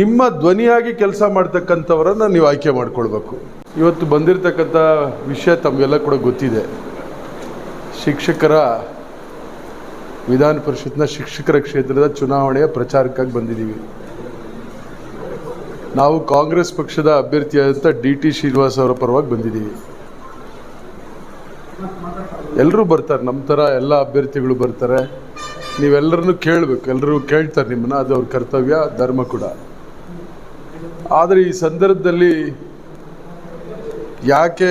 ನಿಮ್ಮ ಧ್ವನಿಯಾಗಿ ಕೆಲಸ ಮಾಡ್ತಕ್ಕಂಥವರನ್ನ ನೀವು ಆಯ್ಕೆ ಮಾಡ್ಕೊಳ್ಬೇಕು. ಇವತ್ತು ಬಂದಿರತಕ್ಕಂಥ ವಿಷಯ ತಮಗೆಲ್ಲ ಕೂಡ ಗೊತ್ತಿದೆ. ಶಿಕ್ಷಕರ ವಿಧಾನ ಪರಿಷತ್ನ ಶಿಕ್ಷಕರ ಕ್ಷೇತ್ರದ ಚುನಾವಣೆಯ ಪ್ರಚಾರಕ್ಕಾಗಿ ಬಂದಿದ್ದೀವಿ. ನಾವು ಕಾಂಗ್ರೆಸ್ ಪಕ್ಷದ ಅಭ್ಯರ್ಥಿಯಾದಂಥ ಡಿ ಟಿ ಶ್ರೀನಿವಾಸ್ ಅವರ ಪರವಾಗಿ ಬಂದಿದ್ದೀವಿ. ಎಲ್ಲರೂ ಬರ್ತಾರೆ, ನಮ್ಮ ಥರ ಎಲ್ಲ ಅಭ್ಯರ್ಥಿಗಳು ಬರ್ತಾರೆ. ನೀವೆಲ್ಲರನ್ನೂ ಕೇಳಬೇಕು ಎಲ್ಲರೂ ಕೇಳ್ತಾರೆ ನಿಮ್ಮನ್ನ, ಅದು ಅವ್ರ ಕರ್ತವ್ಯ, ಧರ್ಮ ಕೂಡ. ಆದರೆ ಈ ಸಂದರ್ಭದಲ್ಲಿ ಯಾಕೆ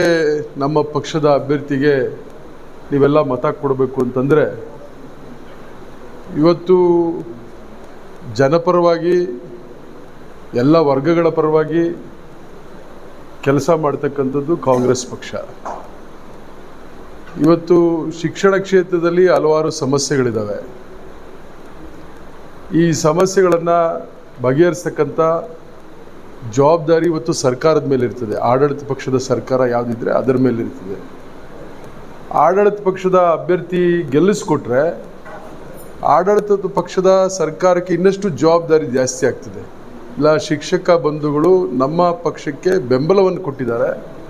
ನಮ್ಮ ಪಕ್ಷದ ಅಭ್ಯರ್ಥಿಗೆ ನೀವೆಲ್ಲ ಮತ ಕೊಡಬೇಕು ಅಂತಂದರೆ, ಇವತ್ತು ಜನಪರವಾಗಿ, ಎಲ್ಲ ವರ್ಗಗಳ ಪರವಾಗಿ ಕೆಲಸ ಮಾಡ್ತಕ್ಕಂಥದ್ದು ಕಾಂಗ್ರೆಸ್ ಪಕ್ಷ. ಇವತ್ತು ಶಿಕ್ಷಣ ಕ್ಷೇತ್ರದಲ್ಲಿ ಹಲವಾರು ಸಮಸ್ಯೆಗಳಿದ್ದಾವೆ ಈ ಸಮಸ್ಯೆಗಳನ್ನು ಬಗೆಹರಿಸ್ತಕ್ಕಂಥ ಜವಾಬ್ದಾರಿ ಇವತ್ತು ಸರ್ಕಾರದ ಮೇಲೆ ಇರ್ತದೆ. ಆಡಳಿತ ಪಕ್ಷದ ಸರ್ಕಾರ ಯಾವುದಿದ್ರೆ ಅದರ ಮೇಲೆ ಇರ್ತದೆ. ಆಡಳಿತ ಪಕ್ಷದ ಅಭ್ಯರ್ಥಿ ಗೆಲ್ಲಿಸ್ಕೊಟ್ರೆ ಆಡಳಿತ ಪಕ್ಷದ ಸರ್ಕಾರಕ್ಕೆ ಇನ್ನಷ್ಟು ಜವಾಬ್ದಾರಿ ಜಾಸ್ತಿ ಆಗ್ತದೆ. ಇಲ್ಲ, ಶಿಕ್ಷಕ ಬಂಧುಗಳು ನಮ್ಮ ಪಕ್ಷಕ್ಕೆ ಬೆಂಬಲವನ್ನು ಕೊಟ್ಟಿದ್ದಾರೆ.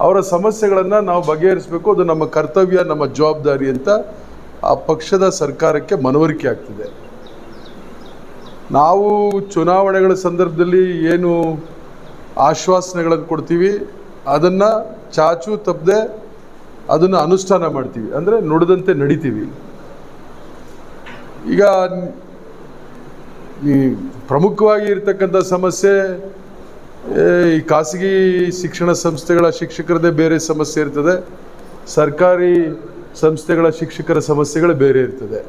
ಅವರ ಸಮಸ್ಯೆಗಳನ್ನು ನಾವು ಬಗೆಹರಿಸಬೇಕು. ಅದು ನಮ್ಮ ಕರ್ತವ್ಯ, ನಮ್ಮ ಜವಾಬ್ದಾರಿ ಅಂತ ಆ ಪಕ್ಷದ ಸರ್ಕಾರಕ್ಕೆ ಮನವರಿಕೆ ಆಗ್ತಿದೆ. ನಾವು ಚುನಾವಣೆಗಳ ಸಂದರ್ಭದಲ್ಲಿ ಏನು ಆಶ್ವಾಸನೆಗಳನ್ನು ಕೊಡ್ತೀವಿ, ಅದನ್ನು ಚಾಚು ತಪ್ಪದೆ ಅದನ್ನು ಅನುಷ್ಠಾನ ಮಾಡ್ತೀವಿ. ಅಂದರೆ ನುಡಿದಂತೆ ನಡಿತೀವಿ. ಈಗ ಈ ಪ್ರಮುಖವಾಗಿ ಇರತಕ್ಕಂಥ ಸಮಸ್ಯೆ ಈ ಖಾಸಗಿ ಶಿಕ್ಷಣ ಸಂಸ್ಥೆಗಳ ಶಿಕ್ಷಕರದೇ ಬೇರೆ ಸಮಸ್ಯೆ ಇರ್ತದೆ. ಸರ್ಕಾರಿ ಸಂಸ್ಥೆಗಳ ಶಿಕ್ಷಕರ ಸಮಸ್ಯೆಗಳು ಬೇರೆ ಇರ್ತದೆ.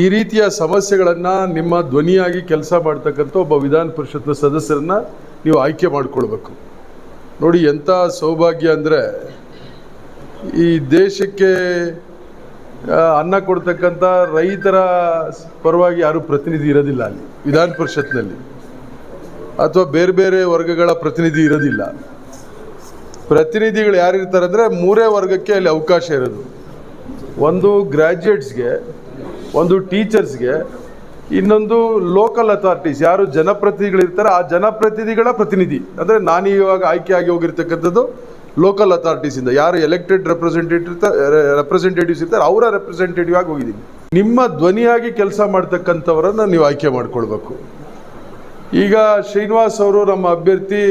ಈ ರೀತಿಯ ಸಮಸ್ಯೆಗಳನ್ನು ನಿಮ್ಮ ಧ್ವನಿಯಾಗಿ ಕೆಲಸ ಮಾಡ್ತಕ್ಕಂಥ ಒಬ್ಬ ವಿಧಾನ ಪರಿಷತ್ನ ಸದಸ್ಯರನ್ನ ನೀವು ಆಯ್ಕೆ ಮಾಡಿಕೊಳ್ಬೇಕು. ನೋಡಿ ಎಂಥ ಸೌಭಾಗ್ಯ ಅಂದರೆ ಈ ದೇಶಕ್ಕೆ ಅನ್ನ ಕೊಡ್ತಕ್ಕಂಥ ರೈತರ ಪರವಾಗಿ ಯಾರು ಪ್ರತಿನಿಧಿ ಇರೋದಿಲ್ಲ ಅಲ್ಲಿ, ವಿಧಾನ ಪರಿಷತ್ನಲ್ಲಿ. ಅಥವಾ ಬೇರೆ ಬೇರೆ ವರ್ಗಗಳ ಪ್ರತಿನಿಧಿ ಇರೋದಿಲ್ಲ. ಪ್ರತಿನಿಧಿಗಳು ಯಾರಿರ್ತಾರೆ ಅಂದರೆ ಮೂರೇ ವರ್ಗಕ್ಕೆ ಅಲ್ಲಿ ಅವಕಾಶ ಇರೋದು. ಒಂದು ಗ್ರ್ಯಾಜುಯೇಟ್ಸ್ಗೆ ಒಂದು ಟೀಚರ್ಸ್ಗೆ ಇನ್ನೊಂದು ಲೋಕಲ್ ಅಥಾರಿಟೀಸ್ ಯಾರು ಜನಪ್ರತಿನಿಧಿಗಳಿರ್ತಾರೆ ಆ ಜನಪ್ರತಿನಿಧಿಗಳ ಪ್ರತಿನಿಧಿ. ಅಂದರೆ ನಾನು ಇವಾಗ ಆಯ್ಕೆ ಆಗಿ ಹೋಗಿರ್ತಕ್ಕಂಥದ್ದು ಲೋಕಲ್ ಅಥಾರಿಟೀಸಿಂದ ಯಾರು ಎಲೆಕ್ಟೆಡ್ ರೆಪ್ರೆಸೆಂಟೇಟಿವ್ ರೆಪ್ರೆಸೆಂಟೇಟಿವ್ಸ್ ಇರ್ತಾರೆ ಅವರ ರೆಪ್ರೆಸೆಂಟೇಟಿವ್ ಆಗಿ ಹೋಗಿದ್ದೀನಿ. ನಿಮ್ಮ ಧ್ವನಿಯಾಗಿ ಕೆಲಸ ಮಾಡ್ತಕ್ಕಂಥವರನ್ನು ನೀವು ಆಯ್ಕೆ ಮಾಡ್ಕೊಳ್ಬೇಕು. ಈಗ ಶ್ರೀನಿವಾಸ್ ಅವರು ನಮ್ಮ ಅಭ್ಯರ್ಥಿ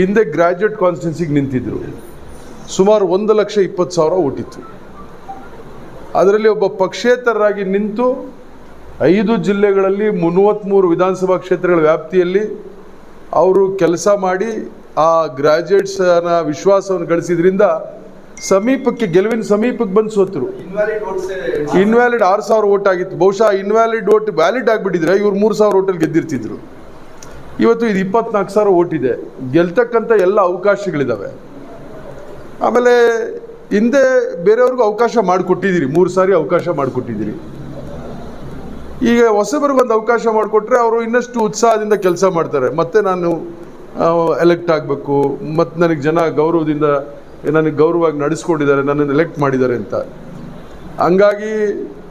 ಹಿಂದೆ ಗ್ರ್ಯಾಜುಯೇಟ್ ಕಾನ್ಸ್ಟಿಟ್ಯೂನ್ಸಿಗೆ ನಿಂತಿದ್ರು. ಸುಮಾರು ಒಂದು ಲಕ್ಷ ಇಪ್ಪತ್ತು ಸಾವಿರ ಓಟಿತ್ತು. ಅದರಲ್ಲಿ ಒಬ್ಬ ಪಕ್ಷೇತರರಾಗಿ ನಿಂತು ಐದು ಜಿಲ್ಲೆಗಳಲ್ಲಿ ಮೂವತ್ತ್ಮೂರು ವಿಧಾನಸಭಾ ಕ್ಷೇತ್ರಗಳ ವ್ಯಾಪ್ತಿಯಲ್ಲಿ ಅವರು ಕೆಲಸ ಮಾಡಿ ಆ ಗ್ರ್ಯಾಜುಯೇಟ್ಸ್ನ ವಿಶ್ವಾಸವನ್ನು ಗಳಿಸಿದ್ರಿಂದ ಸಮೀಪಕ್ಕೆ ಗೆಲುವಿನ ಸಮೀಪಕ್ಕೆ ಬಂದು ಸೋತರು. ಇನ್ವ್ಯಾಲಿಡ್ ಆರು ಸಾವಿರ ಓಟ್ ಆಗಿತ್ತು. ಬಹುಶಃ ಇನ್ವ್ಯಾಲಿಡ್ ಓಟ್ ವ್ಯಾಲಿಡ್ ಆಗಿಬಿಟ್ಟಿದ್ರೆ ಇವ್ರು ಮೂರು ಸಾವಿರ ಓಟಲ್ಲಿ ಗೆದ್ದಿರ್ತಿದ್ರು. ಇವತ್ತು ಇದು ಇಪ್ಪತ್ನಾಲ್ಕು ಸಾವಿರ ಓಟ್ ಇದೆ. ಗೆಲ್ತಕ್ಕಂಥ ಎಲ್ಲ ಅವಕಾಶಗಳಿದ್ದಾವೆ ಆಮೇಲೆ ಹಿಂದೆ ಬೇರೆಯವ್ರಿಗೂ ಅವಕಾಶ ಮಾಡಿಕೊಟ್ಟಿದ್ದೀರಿ, ಮೂರು ಸಾರಿ ಅವಕಾಶ ಮಾಡಿಕೊಟ್ಟಿದ್ದೀರಿ. ಈಗ ಹೊಸಬರಿಗೊಂದು ಅವಕಾಶ ಮಾಡಿಕೊಟ್ರೆ ಅವರು ಇನ್ನಷ್ಟು ಉತ್ಸಾಹದಿಂದ ಕೆಲಸ ಮಾಡ್ತಾರೆ. ಮತ್ತೆ ನಾನು ಎಲೆಕ್ಟ್ ಆಗಬೇಕು ಮತ್ತು ನನಗೆ ಜನ ಗೌರವದಿಂದ, ನನಗೆ ಗೌರವವಾಗಿ ನಡೆಸ್ಕೊಂಡಿದ್ದಾರೆ, ನನ್ನನ್ನು ಎಲೆಕ್ಟ್ ಮಾಡಿದ್ದಾರೆ ಅಂತ. ಹಂಗಾಗಿ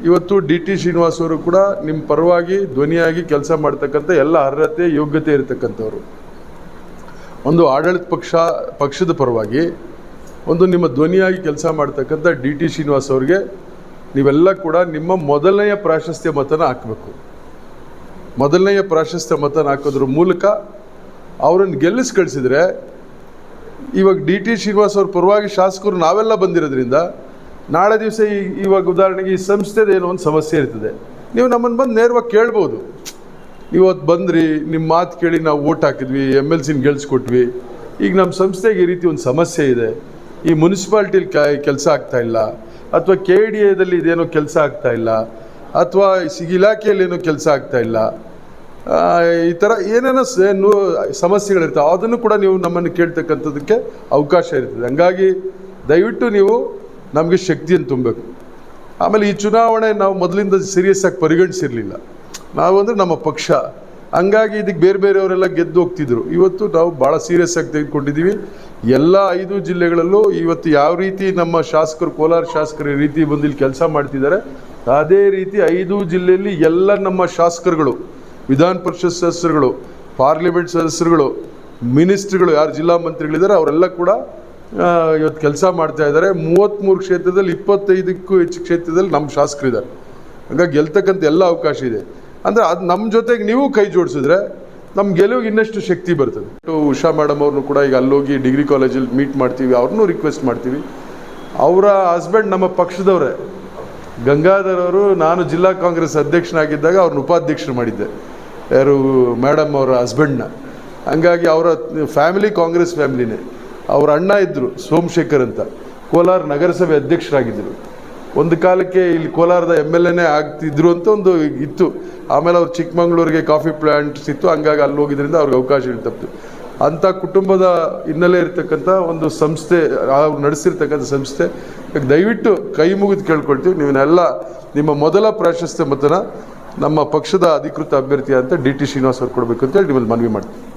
ಇವತ್ತು ಡಿ ಟಿ ಶ್ರೀನಿವಾಸ್ ಅವರು ಕೂಡ ನಿಮ್ಮ ಪರವಾಗಿ ಧ್ವನಿಯಾಗಿ ಕೆಲಸ ಮಾಡ್ತಕ್ಕಂಥ ಎಲ್ಲ ಅರ್ಹತೆ, ಯೋಗ್ಯತೆ ಇರತಕ್ಕಂಥವ್ರು. ಒಂದು ಆಡಳಿತ ಪಕ್ಷ, ಪಕ್ಷದ ಪರವಾಗಿ ಒಂದು ನಿಮ್ಮ ಧ್ವನಿಯಾಗಿ ಕೆಲಸ ಮಾಡ್ತಕ್ಕಂಥ ಡಿ ಟಿ ಶ್ರೀನಿವಾಸ್ ಅವ್ರಿಗೆ ನೀವೆಲ್ಲ ಕೂಡ ನಿಮ್ಮ ಮೊದಲನೆಯ ಪ್ರಾಶಸ್ತ್ಯ ಮತನ ಹಾಕಬೇಕು. ಮೊದಲನೆಯ ಪ್ರಾಶಸ್ತ್ಯ ಮತನ ಹಾಕೋದ್ರ ಮೂಲಕ ಅವರನ್ನು ಗೆಲ್ಲಿಸಿ ಕಳಿಸಿದ್ರೆ ಇವಾಗ ಡಿ ಟಿ ಶ್ರೀನಿವಾಸ್ ಅವ್ರ ಪರವಾಗಿ ಶಾಸಕರು ನಾವೆಲ್ಲ ಬಂದಿರೋದ್ರಿಂದ ನಾಳೆ ದಿವಸ ಈ ಇವಾಗ ಉದಾಹರಣೆಗೆ ಈ ಸಂಸ್ಥೆದ ಏನೋ ಒಂದು ಸಮಸ್ಯೆ ಇರ್ತದೆ. ನೀವು ನಮ್ಮನ್ನು ಬಂದು ನೇರವಾಗಿ ಕೇಳ್ಬೋದು. ಇವತ್ತು ಬಂದ್ರಿ, ನಿಮ್ಮ ಮಾತು ಕೇಳಿ ನಾವು ಓಟ್ ಹಾಕಿದ್ವಿ, ಎಂ ಎಲ್ ಸಿನ ಗೆಲ್ಸ್ಕೊಟ್ವಿ. ಈಗ ನಮ್ಮ ಸಂಸ್ಥೆಗೆ ಈ ರೀತಿ ಒಂದು ಸಮಸ್ಯೆ ಇದೆ. ಈ ಮುನ್ಸಿಪಾಲ್ಟಿಲಿ ಕೆಲಸ ಆಗ್ತಾ ಇಲ್ಲ ಅಥವಾ ಕೆ ಡಿ ಎದಲ್ಲಿ ಇದೇನೋ ಕೆಲಸ ಆಗ್ತಾ ಇಲ್ಲ ಅಥವಾ ಇಲಾಖೆಯಲ್ಲಿ ಏನೋ ಕೆಲಸ ಆಗ್ತಾ ಇಲ್ಲ ಆ, ಈ ಥರ ಏನೇನೋ ಸಮಸ್ಯೆಗಳಿರ್ತಾವೆ ಅದನ್ನು ಕೂಡ ನೀವು ನಮ್ಮನ್ನು ಕೇಳ್ತಕ್ಕಂಥದ್ದಕ್ಕೆ ಅವಕಾಶ ಇರ್ತದೆ. ಹಂಗಾಗಿ ದಯವಿಟ್ಟು ನೀವು ನಮಗೆ ಶಕ್ತಿಯನ್ನು ತುಂಬಬೇಕು. ಆಮೇಲೆ ಈ ಚುನಾವಣೆ ನಾವು ಮೊದಲಿಂದ ಸೀರಿಯಸ್ ಆಗಿ ಪರಿಗಣಿಸಿರಲಿಲ್ಲ. ನಾವು ಅಂದರೆ ನಮ್ಮ ಪಕ್ಷ. ಹಂಗಾಗಿ ಇದಕ್ಕೆ ಬೇರೆ ಬೇರೆಯವರೆಲ್ಲ ಗೆದ್ದು ಹೋಗ್ತಿದ್ರು. ಇವತ್ತು ನಾವು ಭಾಳ ಸೀರಿಯಸ್ ಆಗಿ ತೆಗೆದುಕೊಂಡಿದ್ದೀವಿ. ಎಲ್ಲ ಐದು ಜಿಲ್ಲೆಗಳಲ್ಲೂ ಇವತ್ತು ಯಾವ ರೀತಿ ನಮ್ಮ ಶಾಸಕರು, ಕೋಲಾರ ಶಾಸಕರ ರೀತಿ ಬಂದು ಇಲ್ಲಿ ಕೆಲಸ ಮಾಡ್ತಿದ್ದಾರೆ, ಅದೇ ರೀತಿ ಐದು ಜಿಲ್ಲೆಯಲ್ಲಿ ಎಲ್ಲ ನಮ್ಮ ಶಾಸಕರುಗಳು, ವಿಧಾನ ಪರಿಷತ್ ಸದಸ್ಯರುಗಳು, ಪಾರ್ಲಿಮೆಂಟ್ ಸದಸ್ಯರುಗಳು, ಮಿನಿಸ್ಟ್ರುಗಳು, ಯಾರು ಜಿಲ್ಲಾ ಮಂತ್ರಿಗಳಿದ್ದಾರೆ, ಅವರೆಲ್ಲ ಕೂಡ ಇವತ್ತು ಕೆಲಸ ಮಾಡ್ತಾ ಇದ್ದಾರೆ. ಮೂವತ್ತ್ಮೂರು ಕ್ಷೇತ್ರದಲ್ಲಿ ಇಪ್ಪತ್ತೈದಕ್ಕೂ ಹೆಚ್ಚು ಕ್ಷೇತ್ರದಲ್ಲಿ ನಮ್ಮ ಶಾಸಕರಿದ್ದಾರೆ. ಹಂಗಾಗಿ ಗೆಲ್ತಕ್ಕಂಥ ಎಲ್ಲ ಅವಕಾಶ ಇದೆ. ಅಂದರೆ ಅದು ನಮ್ಮ ಜೊತೆಗೆ ನೀವು ಕೈ ಜೋಡಿಸಿದ್ರೆ ನಮ್ಮ ಗೆಲುವಿಗೆ ಇನ್ನಷ್ಟು ಶಕ್ತಿ ಬರ್ತದೆ. ಉಷಾ ಮೇಡಮ್ ಅವ್ರನ್ನೂ ಕೂಡ ಈಗ ಅಲ್ಲೋಗಿ ಡಿಗ್ರಿ ಕಾಲೇಜಲ್ಲಿ ಮೀಟ್ ಮಾಡ್ತೀವಿ ಅವ್ರನ್ನೂ ರಿಕ್ವೆಸ್ಟ್ ಮಾಡ್ತೀವಿ. ಅವರ ಹಸ್ಬೆಂಡ್ ನಮ್ಮ ಪಕ್ಷದವರೇ. ಗಂಗಾಧರ್ ಅವರು, ನಾನು ಜಿಲ್ಲಾ ಕಾಂಗ್ರೆಸ್ ಅಧ್ಯಕ್ಷನಾಗಿದ್ದಾಗ ಅವ್ರನ್ನ ಉಪಾಧ್ಯಕ್ಷರು ಮಾಡಿದ್ದೆ. ಯಾರು ಮೇಡಮ್ ಅವರ ಹಸ್ಬೆಂಡ್ನ ಹಂಗಾಗಿ ಅವರ ಫ್ಯಾಮಿಲಿ ಕಾಂಗ್ರೆಸ್ ಫ್ಯಾಮಿಲಿನೇ ಅವ್ರ ಅಣ್ಣ ಇದ್ದರು ಸೋಮಶೇಖರ್ ಅಂತ. ಕೋಲಾರ ನಗರಸಭೆ ಅಧ್ಯಕ್ಷರಾಗಿದ್ದರು. ಒಂದು ಕಾಲಕ್ಕೆ ಇಲ್ಲಿ ಕೋಲಾರದ ಎಂ ಎಲ್ ಎನೇ ಆಗ್ತಿದ್ರು ಅಂತ ಒಂದು ಇತ್ತು. ಆಮೇಲೆ ಅವ್ರು ಚಿಕ್ಕಮಂಗ್ಳೂರಿಗೆ ಕಾಫಿ ಪ್ಲಾಂಟ್ಸ್ ಇತ್ತು ಹಂಗಾಗಿ ಅಲ್ಲಿ ಹೋಗಿದ್ರಿಂದ ಅವ್ರಿಗೆ ಅವಕಾಶ ತಪ್ಪಿತು. ಅಂಥ ಕುಟುಂಬದ ಹಿನ್ನೆಲೆ ಇರತಕ್ಕಂಥ ಒಂದು ಸಂಸ್ಥೆ ಅವ್ರು ನಡೆಸಿರ್ತಕ್ಕಂಥ ಸಂಸ್ಥೆ, ದಯವಿಟ್ಟು ಕೈ ಮುಗಿದು ಕೇಳ್ಕೊಳ್ತೀವಿ. ನೀವನ್ನೆಲ್ಲ ನಿಮ್ಮ ಮೊದಲ ಪ್ರಾಶಸ್ತ್ಯ ಮತನ ನಮ್ಮ ಪಕ್ಷದ ಅಧಿಕೃತ ಅಭ್ಯರ್ಥಿ ಅಂತ ಡಿ ಟಿ ಶ್ರೀನಿವಾಸ್ ಅವ್ರು ಕೊಡಬೇಕು ಅಂತೇಳಿ ನಿಮ್ಮಲ್ಲಿ ಮನವಿ ಮಾಡ್ತೀವಿ